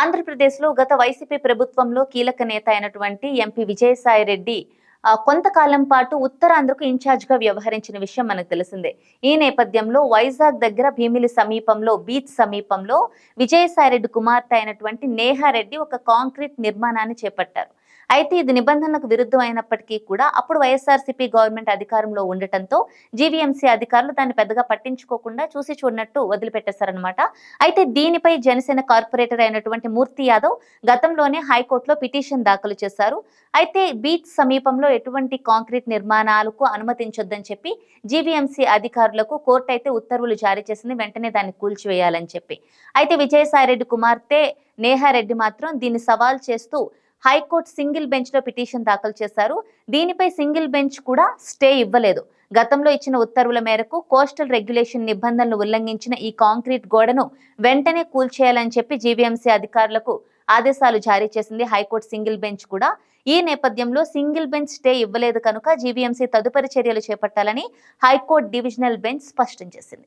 ఆంధ్రప్రదేశ్లో గత వైసీపీ ప్రభుత్వంలో కీలక నేత అయినటువంటి ఎంపీ విజయసాయి రెడ్డి కొంతకాలం పాటు ఉత్తరాంధ్రకు ఇన్ఛార్జ్గా వ్యవహరించిన విషయం మనకు తెలిసిందే. ఈ నేపథ్యంలో వైజాగ్ దగ్గర భీమిలి సమీపంలో బీచ్ సమీపంలో విజయసాయిరెడ్డి కుమార్తె అయినటువంటి నేహారెడ్డి ఒక కాంక్రీట్ నిర్మాణాన్ని చేపట్టారు. అయితే ఇది నిబంధనలకు విరుద్ధం అయినప్పటికీ కూడా అప్పుడు వైఎస్ఆర్సీపీ గవర్నమెంట్ అధికారంలో ఉండటంతో జీవీఎంసీ అధికారులు దాన్ని పెద్దగా పట్టించుకోకుండా చూసి చూడనట్టు వదిలిపెట్టేశారనమాట అయితే దీనిపై జనసేన కార్పొరేటర్ అయినటువంటి మూర్తి యాదవ్ గతంలోనే హైకోర్టులో పిటిషన్ దాఖలు చేశారు. అయితే బీచ్ సమీపంలో ఎటువంటి కాంక్రీట్ నిర్మాణాలకు అనుమతించొద్దని చెప్పి జీవీఎంసీ అధికారులకు కోర్టు అయితే ఉత్తర్వులు జారీ చేసింది. వెంటనే దాన్ని కూల్చివేయాలని చెప్పి. అయితే విజయసాయిరెడ్డి కుమార్తె నేహారెడ్డి మాత్రం దీన్ని సవాల్ చేస్తూ హైకోర్టు సింగిల్ బెంచ్లో పిటిషన్ దాఖలు చేశారు. దీనిపై సింగిల్ బెంచ్ కూడా స్టే ఇవ్వలేదు. గతంలో ఇచ్చిన ఉత్తర్వుల మేరకు కోస్టల్ రెగ్యులేషన్ నిబంధనలు ఉల్లంఘించిన ఈ కాంక్రీట్ గోడను వెంటనే కూల్చేయాలని చెప్పి జీవీఎంసీ అధికారులకు ఆదేశాలు జారీ చేసింది హైకోర్టు సింగిల్ బెంచ్ కూడా. ఈ నేపథ్యంలో సింగిల్ బెంచ్ స్టే ఇవ్వలేదు కనుక జీవీఎంసీ తదుపరి చర్యలు చేపట్టాలని హైకోర్టు డివిజనల్ బెంచ్ స్పష్టం చేసింది.